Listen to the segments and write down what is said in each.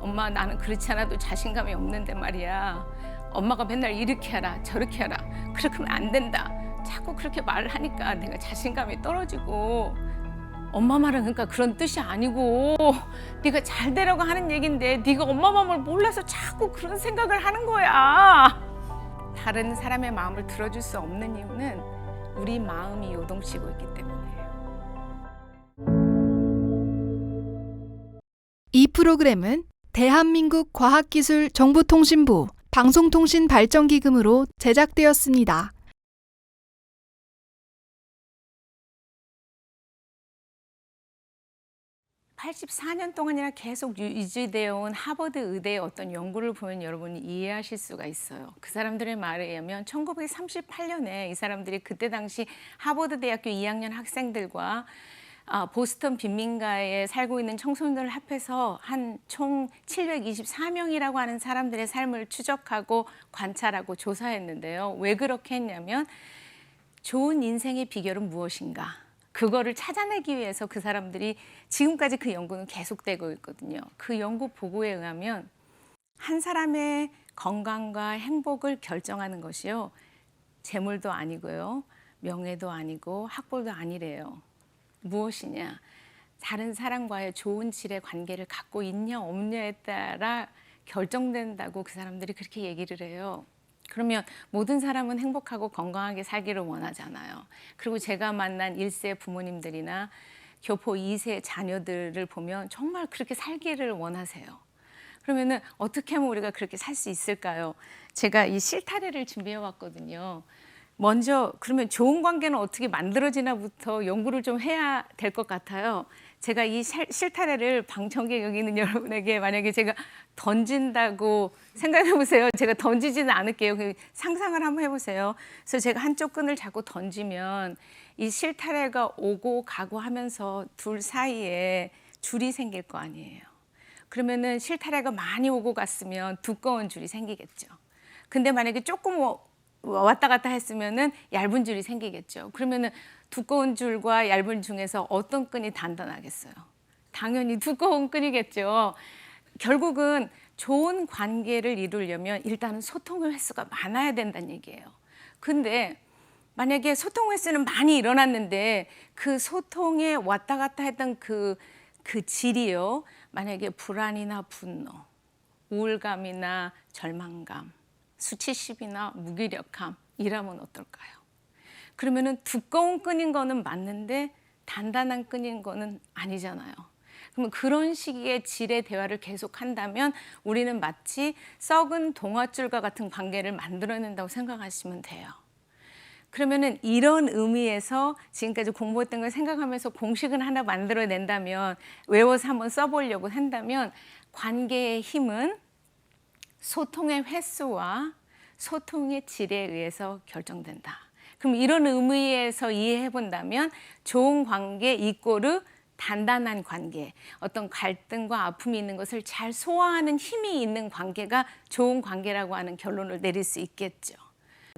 엄마 나는 그렇지 않아도 자신감이 없는데 말이야. 엄마가 맨날 이렇게 하라 저렇게 하라 그렇게 하면 안 된다. 자꾸 그렇게 말을 하니까 내가 자신감이 떨어지고 엄마 말은 그러니까 그런 뜻이 아니고 네가 잘 되라고 하는 얘긴데 네가 엄마 마음을 몰라서 자꾸 그런 생각을 하는 거야. 다른 사람의 마음을 들어줄 수 없는 이유는 우리 마음이 요동치고 있기 때문이에요. 이 프로그램은 대한민국 과학기술 정보통신부 방송통신발전기금으로 제작되었습니다. 84년 동안이나 계속 유- 유지되어 온 하버드 의대의 어떤 연구를 보면 여러분이 이해하실 수가 있어요. 그 사람들의 말에 의하면 1938년에 이 사람들이 그때 당시 하버드 대학교 2학년 학생들과 아, 보스턴 빈민가에 살고 있는 청소년들을 합해서 한 총 724명이라고 하는 사람들의 삶을 추적하고 관찰하고 조사했는데요. 왜 그렇게 했냐면 좋은 인생의 비결은 무엇인가? 그거를 찾아내기 위해서 그 사람들이 지금까지 그 연구는 계속되고 있거든요. 그 연구 보고에 의하면 한 사람의 건강과 행복을 결정하는 것이요. 재물도 아니고요. 명예도 아니고 학벌도 아니래요. 무엇이냐? 다른 사람과의 좋은 질의 관계를 갖고 있냐 없냐에 따라 결정된다고 그 사람들이 그렇게 얘기를 해요. 그러면 모든 사람은 행복하고 건강하게 살기를 원하잖아요. 그리고 제가 만난 1세 부모님들이나 교포 2세 자녀들을 보면 정말 그렇게 살기를 원하세요. 그러면은 어떻게 하면 우리가 그렇게 살 수 있을까요? 제가 이 실타래를 준비해 왔거든요. 먼저 그러면 좋은 관계는 어떻게 만들어지나부터 연구를 좀 해야 될 것 같아요. 제가 이 실- 실타래를 방청객 여기 있는 여러분에게 만약에 제가 던진다고 생각해 보세요. 제가 던지지는 않을게요. 그 상상을 한번 해보세요. 그래서 제가 한쪽 끈을 잡고 던지면 이 실타래가 오고 가고 하면서 둘 사이에 줄이 생길 거 아니에요. 그러면은 실타래가 많이 오고 갔으면 두꺼운 줄이 생기겠죠. 근데 만약에 조금 와- 왔다 갔다 했으면은 얇은 줄이 생기겠죠. 그러면은 두꺼운 줄과 얇은 중에서 어떤 끈이 단단하겠어요? 당연히 두꺼운 끈이겠죠. 결국은 좋은 관계를 이루려면 일단은 소통의 횟수가 많아야 된다는 얘기예요. 근데 만약에 소통 횟수는 많이 일어났는데 그 소통에 왔다 갔다 했던 그, 그 질이요. 만약에 불안이나 분노, 우울감이나 절망감, 수치심이나 무기력함 이라면 어떨까요? 그러면은 두꺼운 끈인 거는 맞는데 단단한 끈인 거는 아니잖아요. 그러면 그런 식의 질의 대화를 계속 한다면 우리는 마치 썩은 동아줄과 같은 관계를 만들어낸다고 생각하시면 돼요. 그러면은 이런 의미에서 지금까지 공부했던 걸 생각하면서 공식을 하나 만들어낸다면 외워서 한번 써보려고 한다면 관계의 힘은 소통의 횟수와 소통의 질에 의해서 결정된다. 그럼 이런 의미에서 이해해 본다면 좋은 관계 이꼬르 단단한 관계, 어떤 갈등과 아픔이 있는 것을 잘 소화하는 힘이 있는 관계가 좋은 관계라고 하는 결론을 내릴 수 있겠죠.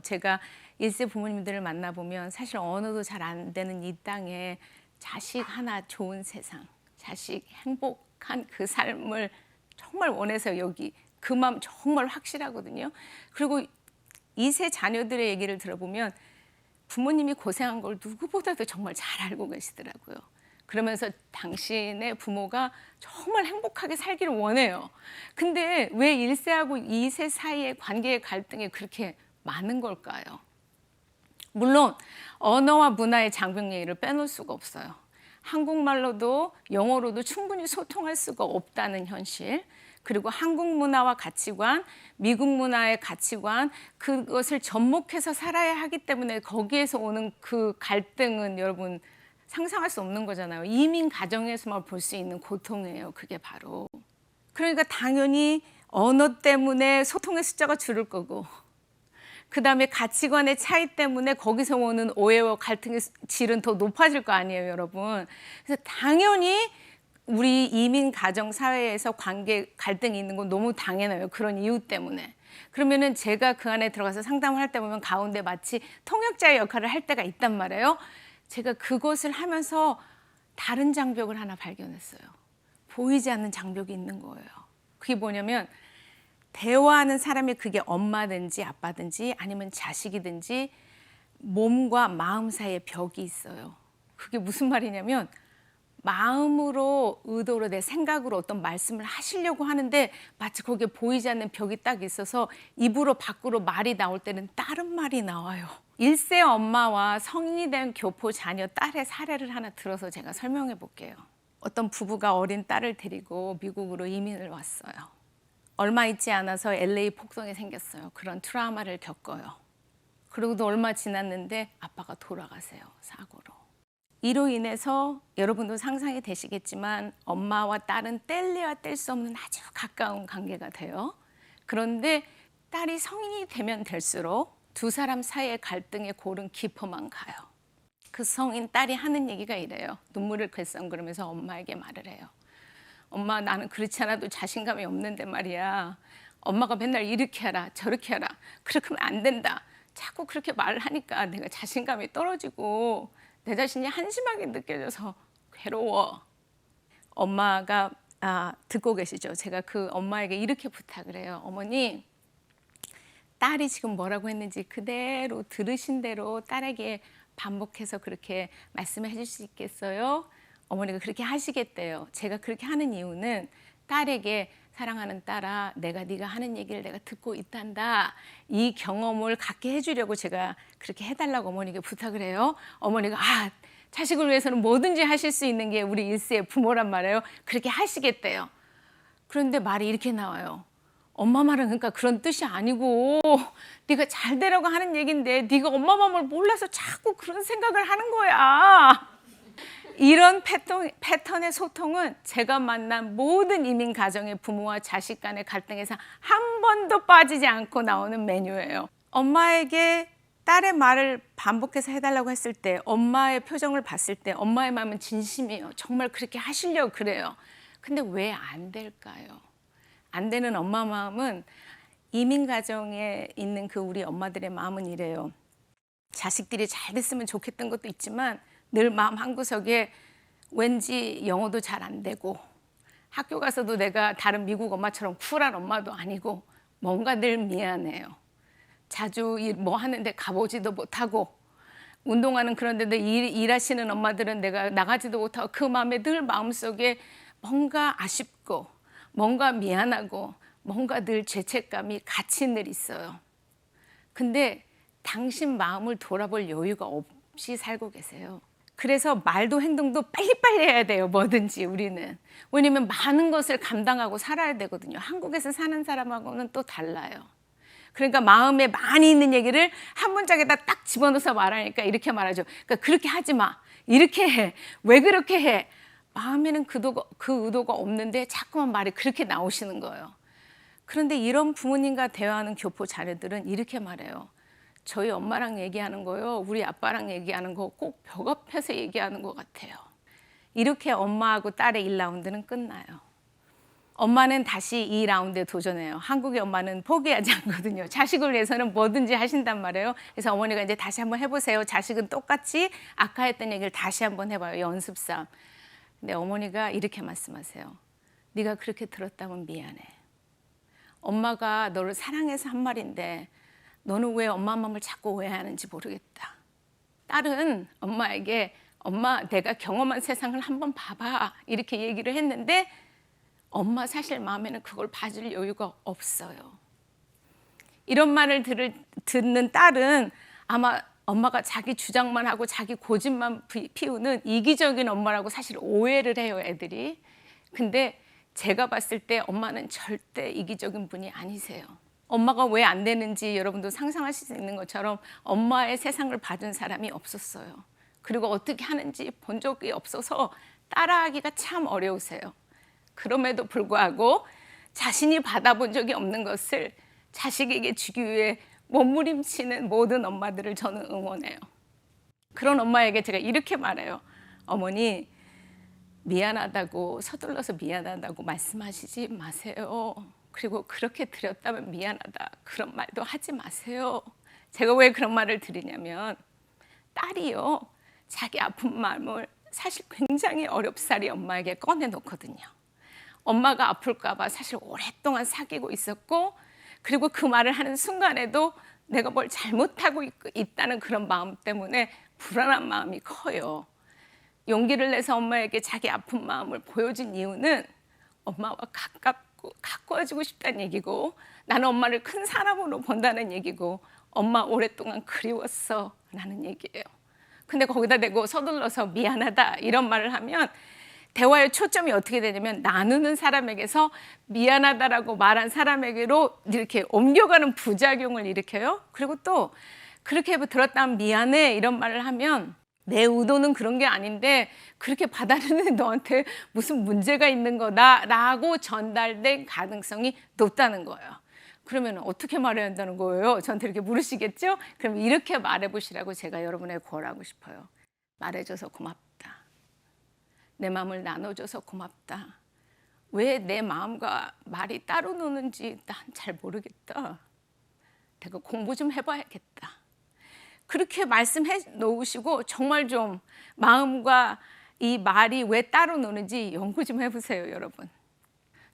제가 일세 부모님들을 만나보면 사실 언어도 잘 안 되는 이 땅에 자식 하나 좋은 세상, 자식 행복한 그 삶을 정말 원해서 여기 그 마음 정말 확실하거든요. 그리고 이세 자녀들의 얘기를 들어보면 부모님이 고생한 걸 누구보다도 정말 잘 알고 계시더라고요. 그러면서 당신의 부모가 정말 행복하게 살기를 원해요. 근데 왜 1세하고 2세 사이의 관계의 갈등이 그렇게 많은 걸까요? 물론 언어와 문화의 장벽 얘기를 빼놓을 수가 없어요. 한국말로도 영어로도 충분히 소통할 수가 없다는 현실. 그리고 한국 문화와 가치관, 미국 문화의 가치관, 그것을 접목해서 살아야 하기 때문에 거기에서 오는 그 갈등은 여러분 상상할 수 없는 거잖아요. 이민 가정에서만 볼 수 있는 고통이에요. 그게 바로. 그러니까 당연히 언어 때문에 소통의 숫자가 줄을 거고, 그 다음에 가치관의 차이 때문에 거기서 오는 오해와 갈등의 질은 더 높아질 거 아니에요, 여러분. 그래서 당연히 우리 이민 가정 사회에서 관계 갈등이 있는 건 너무 당연해요. 그런 이유 때문에. 그러면은 제가 그 안에 들어가서 상담을 할 때 보면 가운데 마치 통역자의 역할을 할 때가 있단 말이에요. 제가 그것을 하면서 다른 장벽을 하나 발견했어요. 보이지 않는 장벽이 있는 거예요. 그게 뭐냐면 대화하는 사람이 그게 엄마든지 아빠든지 아니면 자식이든지 몸과 마음 사이에 벽이 있어요. 그게 무슨 말이냐면 마음으로 의도로 내 생각으로 어떤 말씀을 하시려고 하는데 마치 거기에 보이지 않는 벽이 딱 있어서 입으로 밖으로 말이 나올 때는 다른 말이 나와요. 일세 엄마와 성인이 된 교포 자녀 딸의 사례를 하나 들어서 제가 설명해 볼게요. 어떤 부부가 어린 딸을 데리고 미국으로 이민을 왔어요. 얼마 있지 않아서 LA 폭동이 생겼어요. 그런 트라우마를 겪어요. 그리고도 얼마 지났는데 아빠가 돌아가세요. 사고로. 이로 인해서 여러분도 상상이 되시겠지만 엄마와 딸은 뗄래야 뗄 수 없는 아주 가까운 관계가 돼요. 그런데 딸이 성인이 되면 될수록 두 사람 사이의 갈등의 골은 깊어만 가요. 그 성인 딸이 하는 얘기가 이래요. 눈물을 글썽거리면서 엄마에게 말을 해요. 엄마 나는 그렇지 않아도 자신감이 없는데 말이야. 엄마가 맨날 이렇게 하라 저렇게 하라 그렇게 하면 안 된다. 자꾸 그렇게 말을 하니까 내가 자신감이 떨어지고 내 자신이 한심하게 느껴져서 괴로워. 엄마가 아, 듣고 계시죠? 제가 그 엄마에게 이렇게 부탁을 해요. 어머니 딸이 지금 뭐라고 했는지 그대로 들으신 대로 딸에게 반복해서 그렇게 말씀해 주실 수 있겠어요? 어머니가 그렇게 하시겠대요. 제가 그렇게 하는 이유는 딸에게 사랑하는 딸아, 내가 네가 하는 얘기를 내가 듣고 있단다. 이 경험을 갖게 해주려고 제가 그렇게 해달라고 어머니에게 부탁을 해요. 어머니가 아 자식을 위해서는 뭐든지 하실 수 있는 게 우리 일세의 부모란 말이에요. 그렇게 하시겠대요. 그런데 말이 이렇게 나와요. 엄마 말은 그러니까 그런 뜻이 아니고 네가 잘 되라고 하는 얘긴데 네가 엄마 마음을 몰라서 자꾸 그런 생각을 하는 거야. 이런 패턴, 패턴의 소통은 제가 만난 모든 이민 가정의 부모와 자식 간의 갈등에서 한 번도 빠지지 않고 나오는 메뉴예요. 엄마에게 딸의 말을 반복해서 해달라고 했을 때 엄마의 표정을 봤을 때 엄마의 마음은 진심이에요. 정말 그렇게 하시려고 그래요. 근데 왜 안 될까요? 안 되는 엄마 마음은 이민 가정에 있는 그 우리 엄마들의 마음은 이래요. 자식들이 잘 됐으면 좋겠던 것도 있지만 늘 마음 한구석에 왠지 영어도 잘 안 되고 학교 가서도 내가 다른 미국 엄마처럼 쿨한 엄마도 아니고 뭔가 늘 미안해요. 자주 일 뭐 하는데 가보지도 못하고 운동하는 그런 데도 일, 일하시는 엄마들은 내가 나가지도 못하고 그 마음에 늘 마음속에 뭔가 아쉽고 뭔가 미안하고 뭔가 늘 죄책감이 같이 늘 있어요. 근데 당신 마음을 돌아볼 여유가 없이 살고 계세요. 그래서 말도 행동도 빨리빨리 해야 돼요. 뭐든지 우리는. 왜냐면 많은 것을 감당하고 살아야 되거든요. 한국에서 사는 사람하고는 또 달라요. 그러니까 마음에 많이 있는 얘기를 한 문장에다 딱 집어넣어서 말하니까 이렇게 말하죠. 그러니까 그렇게 하지 마. 이렇게 해. 왜 그렇게 해? 마음에는 그, 도가, 그 의도가 없는데 자꾸만 말이 그렇게 나오시는 거예요. 그런데 이런 부모님과 대화하는 교포 자녀들은 이렇게 말해요. 저희 엄마랑 얘기하는 거요, 우리 아빠랑 얘기하는 거 꼭벽 앞에서 얘기하는 것 같아요. 이렇게 엄마하고 딸의 1라운드는 끝나요. 엄마는 다시 2라운드에 도전해요. 한국의 엄마는 포기하지 않거든요. 자식을 위해서는 뭐든지 하신단 말이에요. 그래서 어머니가 이제 다시 한번 해보세요. 자식은 똑같이 아까 했던 얘기를 다시 한번 해봐요. 연습삼. 근데 어머니가 이렇게 말씀하세요. 네가 그렇게 들었다면 미안해. 엄마가 너를 사랑해서 한 말인데 너는 왜 엄마 마음을 자꾸 오해하는지 모르겠다. 딸은 엄마에게 엄마 내가 경험한 세상을 한번 봐봐 이렇게 얘기를 했는데 엄마 사실 마음에는 그걸 봐줄 여유가 없어요. 이런 말을 들을, 듣는 딸은 아마 엄마가 자기 주장만 하고 자기 고집만 피- 피우는 이기적인 엄마라고 사실 오해를 해요, 애들이. 근데 제가 봤을 때 엄마는 절대 이기적인 분이 아니세요. 엄마가 왜 안 되는지 여러분도 상상하실 수 있는 것처럼 엄마의 세상을 봐준 사람이 없었어요. 그리고 어떻게 하는지 본 적이 없어서 따라하기가 참 어려우세요. 그럼에도 불구하고 자신이 받아본 적이 없는 것을 자식에게 주기 위해 몸부림치는 모든 엄마들을 저는 응원해요. 그런 엄마에게 제가 이렇게 말해요. 어머니, 미안하다고 서둘러서 미안하다고 말씀하시지 마세요. 그리고 그렇게 드렸다면 미안하다 그런 말도 하지 마세요. 제가 왜 그런 말을 드리냐면 딸이요 자기 아픈 마음을 사실 굉장히 어렵사리 엄마에게 꺼내 놓거든요. 엄마가 아플까봐 사실 오랫동안 사귀고 있었고 그리고 그 말을 하는 순간에도 내가 뭘 잘못하고 있- 있다는 그런 마음 때문에 불안한 마음이 커요. 용기를 내서 엄마에게 자기 아픈 마음을 보여준 이유는 엄마와 가깝고 가까워지고 싶다는 얘기고 나는 엄마를 큰 사람으로 본다는 얘기고 엄마 오랫동안 그리웠어 라는 얘기예요. 근데 거기다 대고 서둘러서 미안하다 이런 말을 하면 대화의 초점이 어떻게 되냐면 나누는 사람에게서 미안하다라고 말한 사람에게로 이렇게 옮겨가는 부작용을 일으켜요. 그리고 또 그렇게 들었다 면 미안해 이런 말을 하면 내 의도는 그런 게 아닌데 그렇게 받아들이는 너한테 무슨 문제가 있는 거다라고 전달된 가능성이 높다는 거예요. 그러면 어떻게 말해야 한다는 거예요? 저한테 이렇게 물으시겠죠? 그럼 이렇게 말해 보시라고 제가 여러분에게 권하고 싶어요. 말해줘서 고맙다. 내 마음을 나눠줘서 고맙다. 왜 내 마음과 말이 따로 노는지 난 잘 모르겠다. 내가 공부 좀 해봐야겠다. 그렇게 말씀해 놓으시고 정말 좀 마음과 이 말이 왜 따로 노는지 연구 좀 해보세요, 여러분.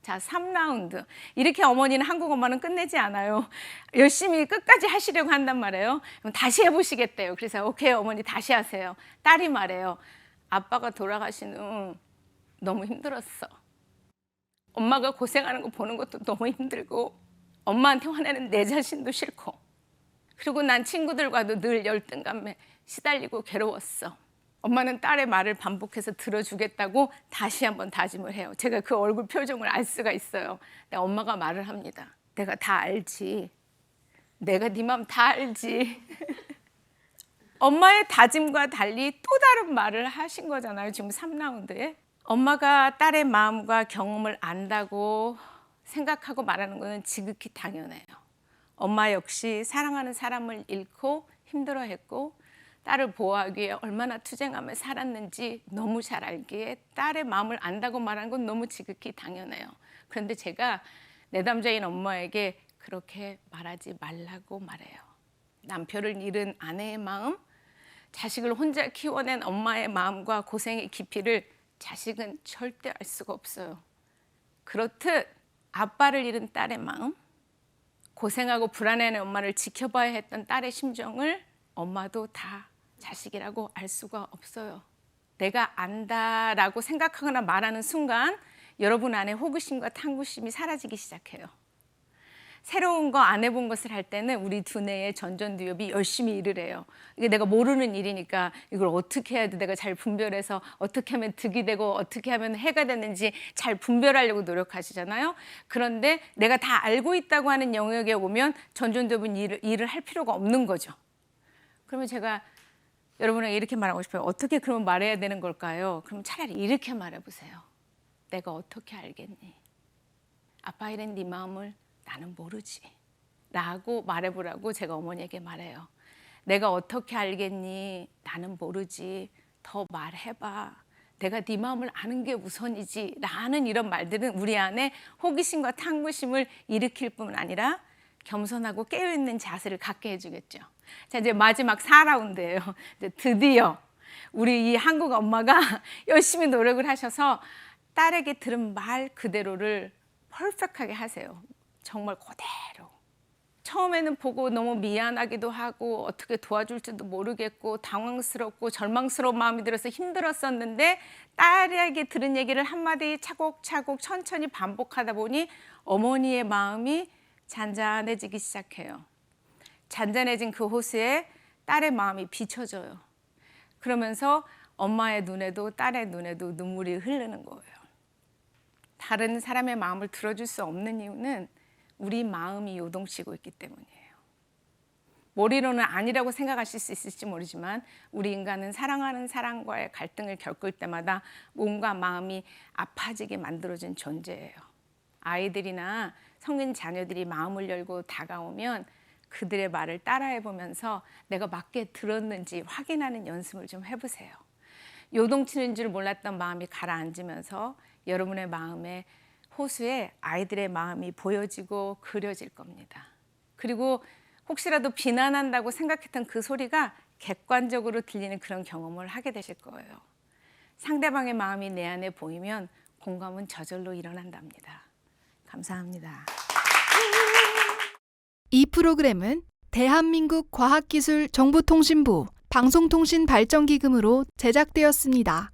자, 3라운드. 이렇게 어머니는 한국 엄마는 끝내지 않아요. 열심히 끝까지 하시려고 한단 말이에요. 그럼 다시 해보시겠대요. 그래서 오케이, 어머니 다시 하세요. 딸이 말해요. 아빠가 돌아가신 후 너무 힘들었어. 엄마가 고생하는 거 보는 것도 너무 힘들고 엄마한테 화내는 내 자신도 싫고 그리고 난 친구들과도 늘 열등감에 시달리고 괴로웠어. 엄마는 딸의 말을 반복해서 들어주겠다고 다시 한번 다짐을 해요. 제가 그 얼굴 표정을 알 수가 있어요. 근데 엄마가 말을 합니다. 내가 다 알지. 내가 네 마음 다 알지. 엄마의 다짐과 달리 또 다른 말을 하신 거잖아요. 지금 3라운드에. 엄마가 딸의 마음과 경험을 안다고 생각하고 말하는 것은 지극히 당연해요. 엄마 역시 사랑하는 사람을 잃고 힘들어했고 딸을 보호하기 위해 얼마나 투쟁하며 살았는지 너무 잘 알기에 딸의 마음을 안다고 말하는 건 너무 지극히 당연해요. 그런데 제가 내담자인 엄마에게 그렇게 말하지 말라고 말해요. 남편을 잃은 아내의 마음, 자식을 혼자 키워낸 엄마의 마음과 고생의 깊이를 자식은 절대 알 수가 없어요. 그렇듯 아빠를 잃은 딸의 마음, 고생하고 불안해하는 엄마를 지켜봐야 했던 딸의 심정을 엄마도 다 자식이라고 알 수가 없어요. 내가 안다라고 생각하거나 말하는 순간 여러분 안에 호기심과 탐구심이 사라지기 시작해요. 새로운 거 안 해본 것을 할 때는 우리 두뇌의 전전두엽이 열심히 일을 해요. 이게 내가 모르는 일이니까 이걸 어떻게 해야 돼? 내가 잘 분별해서 어떻게 하면 득이 되고 어떻게 하면 해가 되는지 잘 분별하려고 노력하시잖아요. 그런데 내가 다 알고 있다고 하는 영역에 오면 전전두엽은 일을, 일을 할 필요가 없는 거죠. 그러면 제가 여러분에게 이렇게 말하고 싶어요. 어떻게 그러면 말해야 되는 걸까요? 그럼 차라리 이렇게 말해보세요. 내가 어떻게 알겠니? 아빠 이런 네 마음을 나는 모르지. 라고 말해보라고 제가 어머니에게 말해요. 내가 어떻게 알겠니? 나는 모르지. 더 말해봐. 내가 네 마음을 아는 게 우선이지. 라는 이런 말들은 우리 안에 호기심과 탐구심을 일으킬 뿐 아니라 겸손하고 깨어있는 자세를 갖게 해주겠죠. 자, 이제 마지막 4라운드예요. 이제 드디어 우리 이 한국 엄마가 열심히 노력을 하셔서 딸에게 들은 말 그대로를 퍼펙트하게 하세요. 정말 그대로. 처음에는 보고 너무 미안하기도 하고 어떻게 도와줄지도 모르겠고 당황스럽고 절망스러운 마음이 들어서 힘들었었는데 딸에게 들은 얘기를 한마디 차곡차곡 천천히 반복하다 보니 어머니의 마음이 잔잔해지기 시작해요. 잔잔해진 그 호수에 딸의 마음이 비춰져요. 그러면서 엄마의 눈에도 딸의 눈에도 눈물이 흐르는 거예요. 다른 사람의 마음을 들어줄 수 없는 이유는 우리 마음이 요동치고 있기 때문이에요. 머리로는 아니라고 생각하실 수 있을지 모르지만 우리 인간은 사랑하는 사람과의 갈등을 겪을 때마다 몸과 마음이 아파지게 만들어진 존재예요. 아이들이나 성인 자녀들이 마음을 열고 다가오면 그들의 말을 따라해 보면서 내가 맞게 들었는지 확인하는 연습을 좀 해보세요. 요동치는 줄 몰랐던 마음이 가라앉으면서 여러분의 마음에 호수에 아이들의 마음이 보여지고 그려질 겁니다. 그리고 혹시라도 비난한다고 생각했던 그 소리가 객관적으로 들리는 그런 경험을 하게 되실 거예요. 상대방의 마음이 내 안에 보이면 공감은 저절로 일어난답니다. 감사합니다. 이 프로그램은 대한민국 과학기술 정보통신부 방송통신발전기금으로 제작되었습니다.